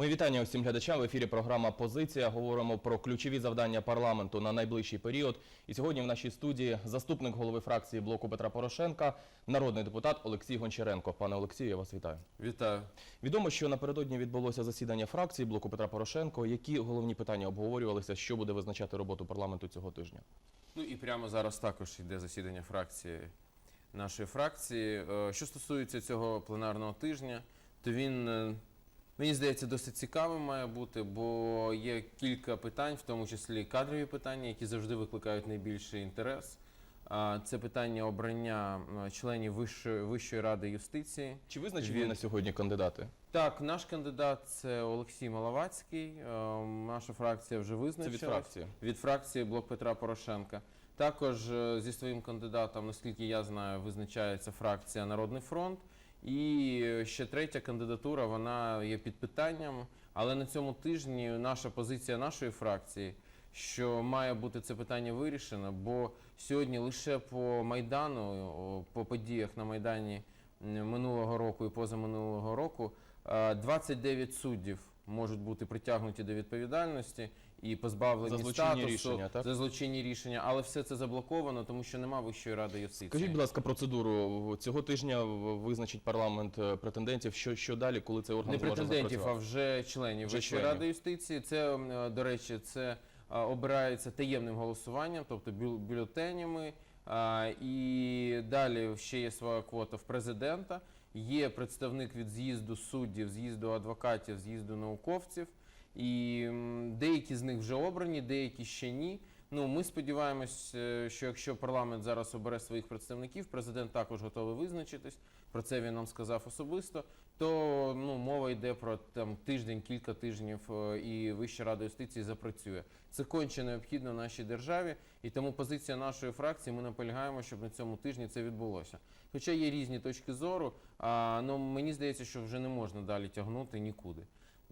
Мої вітання усім глядачам. В ефірі програма Позиція. Говоримо про ключові завдання парламенту на найближчий період. І сьогодні в нашій студії заступник голови фракції блоку Петра Порошенка, народний депутат Олексій Гончаренко. Пане Олексію, я вас вітаю. Вітаю. Відомо, що напередодні відбулося засідання фракції блоку Петра Порошенко. Які головні питання обговорювалися, що буде визначати роботу парламенту цього тижня? Ну і прямо зараз також йде засідання фракції нашої фракції. Е, Що стосується цього пленарного тижня, то він е, мені здається досить цікавим має бути, бо є кілька питань, в тому числі кадрові питання, які завжди викликають найбільший інтерес. Це питання обрання членів Вищої, Вищої ради юстиції. Чи визначені Від- на сьогодні кандидати? Так, наш кандидат це Олексій Малавацький. Е, Наша фракція вже Це визначила. від фракції. від фракції Блок Петра Порошенка. Також е, зі своїм кандидатом, наскільки я знаю, визначається фракція Народний фронт. І е, ще третя кандидатура, вона є під питанням. Але на цьому тижні наша позиція нашої фракції, що має бути це питання вирішено, бо сьогодні лише по Майдану, по подіях на Майдані минулого року і позаминулого року, е, 29 суддів можуть бути притягнуті до відповідальності і позбавлені За злочинні статусу рішення, так? за злочинні рішення, але все це заблоковано, тому що нема Вищої ради юстиції. Скажіть, будь ласка, процедуру цього тижня визначить парламент е, претендентів. Що, що далі, коли цей орган не претендентів, а вже членів Вже Вищої членів. ради юстиції. Це е, до речі, це е, обирається таємним голосуванням, тобто бю- бюлетенями. І далі ще є своя квота в президента. Є представник від з'їзду суддів, з'їзду адвокатів, з'їзду науковців. І деякі з них вже обрані, деякі ще ні. Ну, ми сподіваємось, е, що якщо парламент зараз обере своїх представників, президент також готовий визначитись. Про це він нам сказав особисто. То ну мова йде про там тиждень, кілька тижнів, е, і Вища рада юстиції запрацює. Це конче необхідно нашій державі, і тому позиція нашої фракції. Ми наполягаємо, щоб на цьому тижні це відбулося. Хоча є різні точки зору, а ну мені здається, що вже не можна далі тягнути нікуди.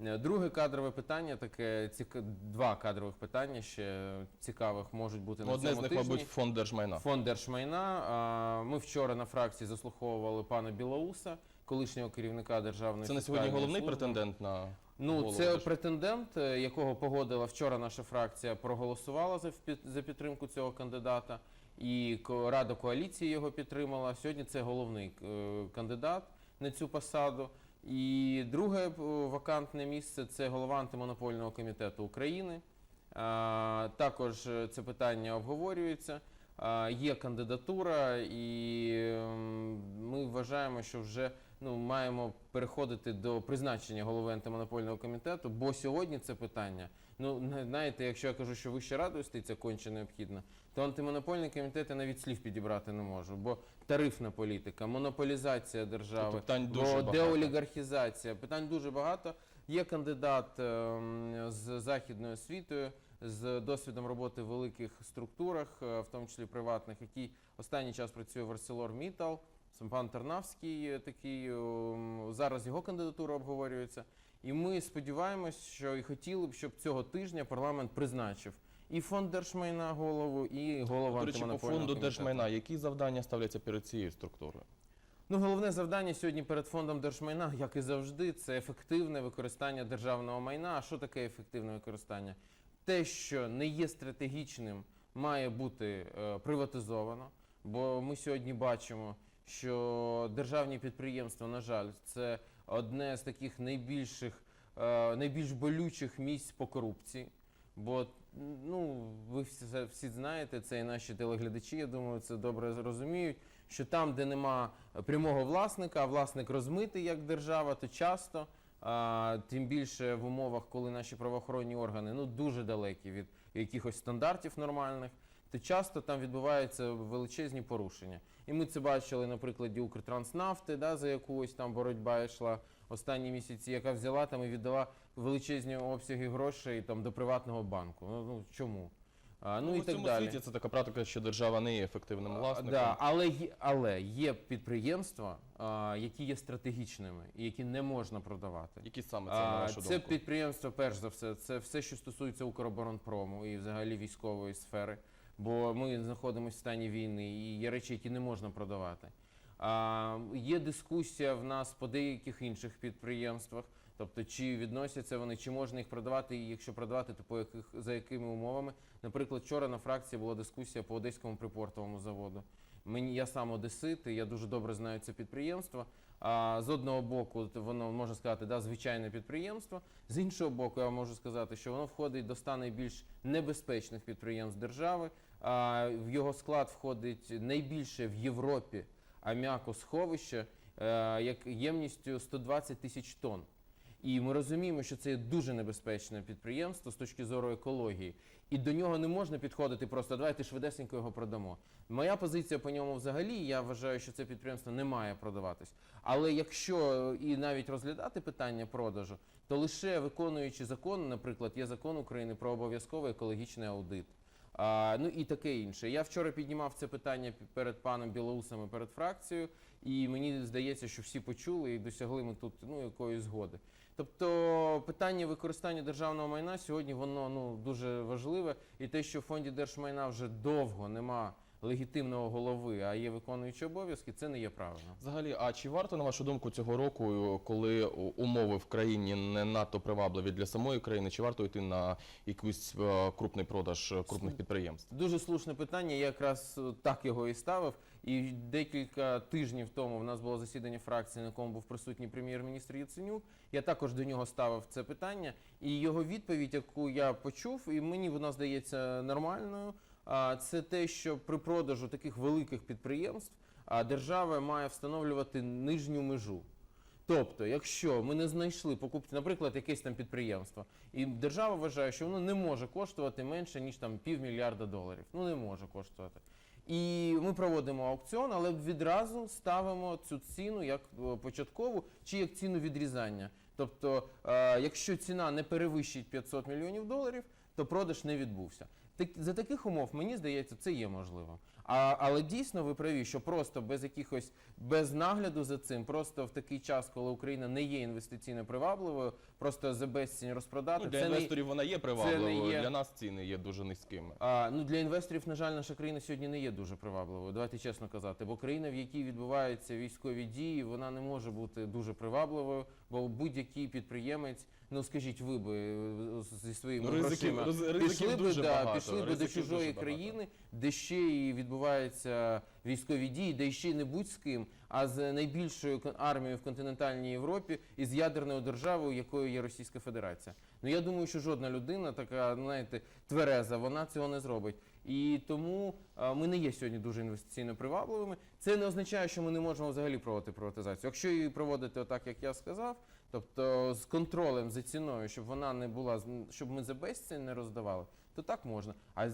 Е, Друге кадрове питання, таке ціка... два кадрових питання ще цікавих можуть бути на Ну, Одне з них, тижні. мабуть, фонд держмайна. Фонд держмайна. Ми вчора на фракції заслуховували пана Білоуса, колишнього керівника державної Це на сьогодні головний служби. претендент на Ну, голову це Держ- претендент, е, якого погодила вчора наша фракція, проголосувала за за підтримку цього кандидата, і Рада коаліції його підтримала. Сьогодні це головний е, кандидат на цю посаду. І друге е, вакантне місце це голова антимонопольного комітету України. Також е, це питання обговорюється. Є кандидатура, і ем, ми вважаємо, що вже ну, маємо переходити до призначення голови антимонопольного комітету, бо сьогодні це питання. Ну, на- знаєте, якщо я кажу, що Вища рада юстиція конче необхідна, то антимонопольний комітет я навіть слів підібрати не можу, бо тарифна політика, монополізація держави, Тобто питань дуже бо багато. деолігархізація, питань дуже багато. Є кандидат ем, з західною освітою, з досвідом роботи в великих структурах, е, в тому числі приватних, який останній час працює в ArcelorMittal. Це пан Тарнавський е, такий. ем, Зараз його кандидатура обговорюється. І ми сподіваємось, що і хотіли б, щоб цього тижня парламент призначив і фонд держмайна голову, і голову До речі, по фонду комітету. держмайна. Які завдання ставляться перед цією структурою? Ну, головне завдання сьогодні перед фондом держмайна, як і завжди, це ефективне використання державного майна. А що таке ефективне використання? Те, що не є стратегічним, має бути е, приватизовано. Бо ми сьогодні бачимо, що державні підприємства, на жаль, це одне з таких найбільших, е, найбільш болючих місць по корупції. Бо ну ви всі, всі знаєте, це і наші телеглядачі, я думаю, це добре розуміють. Що там, де нема прямого власника, а власник розмитий як держава, то часто, а, тим більше в умовах, коли наші правоохоронні органи ну дуже далекі від якихось стандартів нормальних, то часто там відбуваються величезні порушення. І ми це бачили на прикладі Укртранснафти, да, за якусь там боротьба йшла останні місяці, яка взяла там і віддала величезні обсяги грошей там до приватного банку. Ну, ну чому? А, ну, і в так цьому далі. світі це така практика, що держава не є ефективним власником. Да, але, але є підприємства, а, які є стратегічними і які не можна продавати. Які саме це на вашу це думку? підприємство, перш за все, це все, що стосується Укроборонпрому і взагалі військової сфери. Бо ми знаходимося в стані війни і є речі, які не можна продавати. А, є дискусія в нас по деяких інших підприємствах. Тобто, чи відносяться вони, чи можна їх продавати, і якщо продавати, то по яких за якими умовами? Наприклад, вчора на фракції була дискусія по одеському припортовому заводу. Мені я сам одесит, і я дуже добре знаю це підприємство. З одного боку, воно можна сказати, да, звичайне підприємство. З іншого боку, я можу сказати, що воно входить до ста найбільш небезпечних підприємств держави. В його склад входить найбільше в Європі аміакосховище, е, як ємністю 120 тисяч тонн. І ми розуміємо, що це є дуже небезпечне підприємство з точки зору екології. І до нього не можна підходити просто давайте швидесенько його продамо. Моя позиція по ньому взагалі, я вважаю, що це підприємство не має продаватись. Але якщо і навіть розглядати питання продажу, то лише виконуючи закон, наприклад, є закон України про обов'язковий екологічний аудит. А, ну і таке інше. Я вчора піднімав це питання перед паном Білоусом і перед фракцією, і мені здається, що всі почули і досягли ми тут ну, якоїсь згоди. Тобто питання використання державного майна сьогодні воно ну дуже важливе, і те, що в фонді держмайна вже довго нема легітимного голови, а є виконуючі обов'язки, це не є правильно. Взагалі, а чи варто, на вашу думку, цього року, коли умови в країні не надто привабливі для самої країни, чи варто йти на якийсь е, крупний продаж е, крупних підприємств? Дуже слушне питання. Я якраз е, так його і ставив. І декілька тижнів тому в нас було засідання фракції, на якому був присутній прем'єр-міністр Яценюк. Я також до нього ставив це питання. І його відповідь, яку я почув, і мені вона здається нормальною. Це те, що при продажу таких великих підприємств держава має встановлювати нижню межу. Тобто, якщо ми не знайшли покупця, наприклад, якесь там підприємство, і держава вважає, що воно не може коштувати менше ніж там півмільярда доларів. Ну не може коштувати. І ми проводимо аукціон, але відразу ставимо цю ціну як е, початкову чи як ціну відрізання. Тобто, е, якщо ціна не перевищить 500 мільйонів доларів, то продаж не відбувся. Так, за таких умов, мені здається, це є можливо. А, але дійсно ви праві, що просто без якихось без нагляду за цим, просто в такий час, коли Україна не є інвестиційно привабливою, просто за безцінь розпродати. Ну, для це не, інвесторів вона є привабливою, є- для нас ціни є дуже низькими. а, ну для інвесторів, на жаль, наша країна сьогодні не є дуже привабливою. Давайте чесно казати. Бо країна, в якій відбуваються військові дії, вона не може бути дуже привабливою, бо будь-який підприємець, ну скажіть, ви би е, зі своїми Ну, ризиків- грошима роз- ризиків пішли би, дуже да, багато, пішли би до чужої країни, де ще і відбуваються військові дії, де ще не будь з ким, а з найбільшою армією в континентальній Європі і з ядерною державою, якою є Російська Федерація. Ну я думаю, що жодна людина така, знаєте, твереза, вона цього не зробить. І тому ми не є сьогодні дуже інвестиційно привабливими. Це не означає, що ми не можемо взагалі проводити приватизацію. Якщо її проводити отак, як я сказав, тобто з контролем за ціною, щоб вона не була щоб ми за безцінь не роздавали, то так можна. А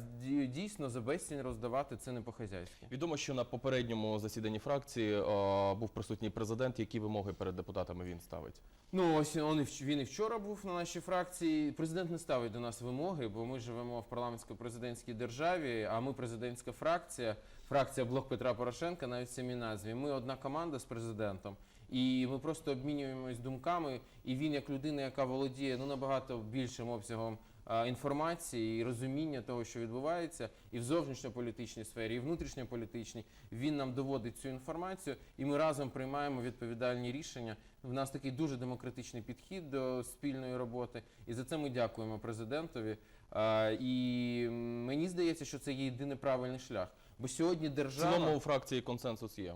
дійсно за безцінь роздавати це не по-хазяйськи. Відомо, що на попередньому засіданні фракції е, був присутній президент. Які вимоги перед депутатами він ставить? Ну ось і він і вчора був на нашій фракції. Президент не ставить до нас вимоги, бо ми живемо в парламентсько-президентській державі. А ми президентська фракція, фракція Блок Петра Порошенка, навіть в самій назві. Ми одна команда з президентом. І ми просто обмінюємось думками. І він, як людина, яка володіє ну набагато більшим обсягом а, інформації і розуміння того, що відбувається, і в зовнішньополітичній сфері, і внутрішньополітичній, він нам доводить цю інформацію, і ми разом приймаємо відповідальні рішення. В нас такий дуже демократичний підхід до спільної роботи, і за це ми дякуємо президентові. А, І мені здається, що це є єдиний правильний шлях. Бо сьогодні В цілому у фракції консенсус є.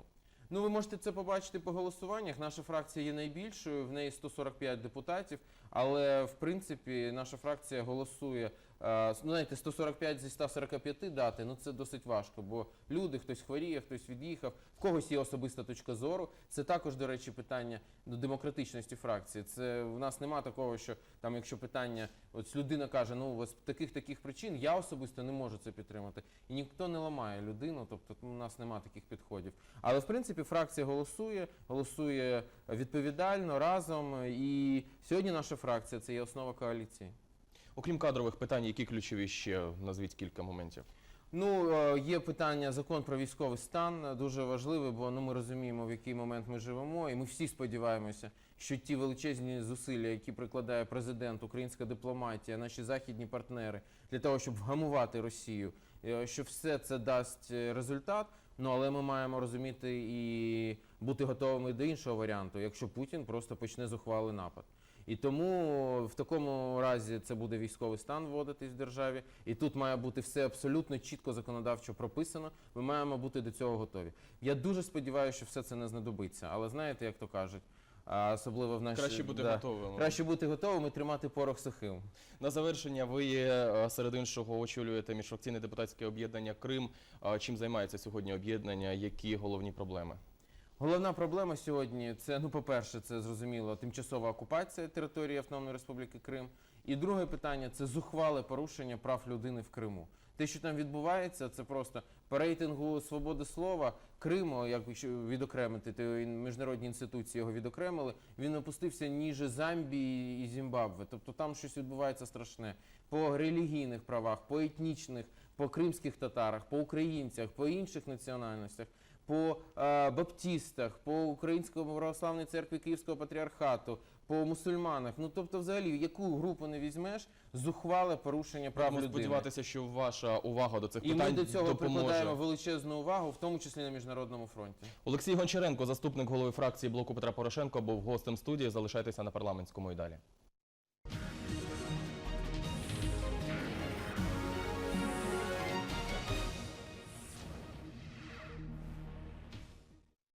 Ну, ви можете це побачити по голосуваннях. Наша фракція є найбільшою, в неї 145 депутатів. Але в принципі наша фракція голосує. Е, Ну, знаєте, 145 зі 145 дати, ну це досить важко, бо люди, хтось хворіє, хтось від'їхав, в когось є особиста точка зору. Це також, до речі, питання до демократичності фракції. Це в нас нема такого, що там, якщо питання, от людина каже, ну у вас таких таких причин, я особисто не можу це підтримати. І ніхто не ламає людину, тобто у нас нема таких підходів. Але в принципі фракція голосує, голосує відповідально разом. І сьогодні наша фракція це є основа коаліції. Окрім кадрових питань, які ключові ще назвіть кілька моментів. Ну, е, є питання закон про військовий стан е, дуже важливий, бо ну ми розуміємо, в який момент ми живемо, і ми всі сподіваємося, що ті величезні зусилля, які прикладає президент, українська дипломатія, наші західні партнери для того, щоб вгамувати Росію, е, що все це дасть результат. Ну але ми маємо розуміти і бути готовими до іншого варіанту, якщо Путін просто почне зухвалий напад. І тому в такому разі це буде військовий стан вводитись в державі, і тут має бути все абсолютно чітко законодавчо прописано. Ми маємо бути до цього готові. Я дуже сподіваюся, що все це не знадобиться. Але знаєте, як то кажуть, а особливо в нашій Краще бути да, готовими. Краще бути готовим і тримати порох сухим. На завершення ви серед іншого очолюєте міжфракційне депутатське об'єднання Крим. Чим займається сьогодні об'єднання? Які головні проблеми? Головна проблема сьогодні це, ну, по-перше, це зрозуміло тимчасова окупація території Автономної Республіки Крим. І друге питання це зухвале порушення прав людини в Криму. Те, що там відбувається, це просто по рейтингу свободи слова Криму, як відокремити, то міжнародні інституції його відокремили. Він опустився ніже Замбії і Зімбабве. Тобто там щось відбувається страшне по релігійних правах, по етнічних, по кримських татарах, по українцях, по інших національностях по е, баптістах, по Українському православній церкві Київського патріархату, по мусульманах. Ну тобто, взагалі, яку групу не візьмеш, зухвале порушення прав людини. сподіватися, що ваша увага до цих І ми до цього допоможе. прикладаємо величезну увагу, в тому числі на міжнародному фронті. Олексій Гончаренко, заступник голови фракції блоку Петра Порошенко, був гостем студії. Залишайтеся на парламентському і далі.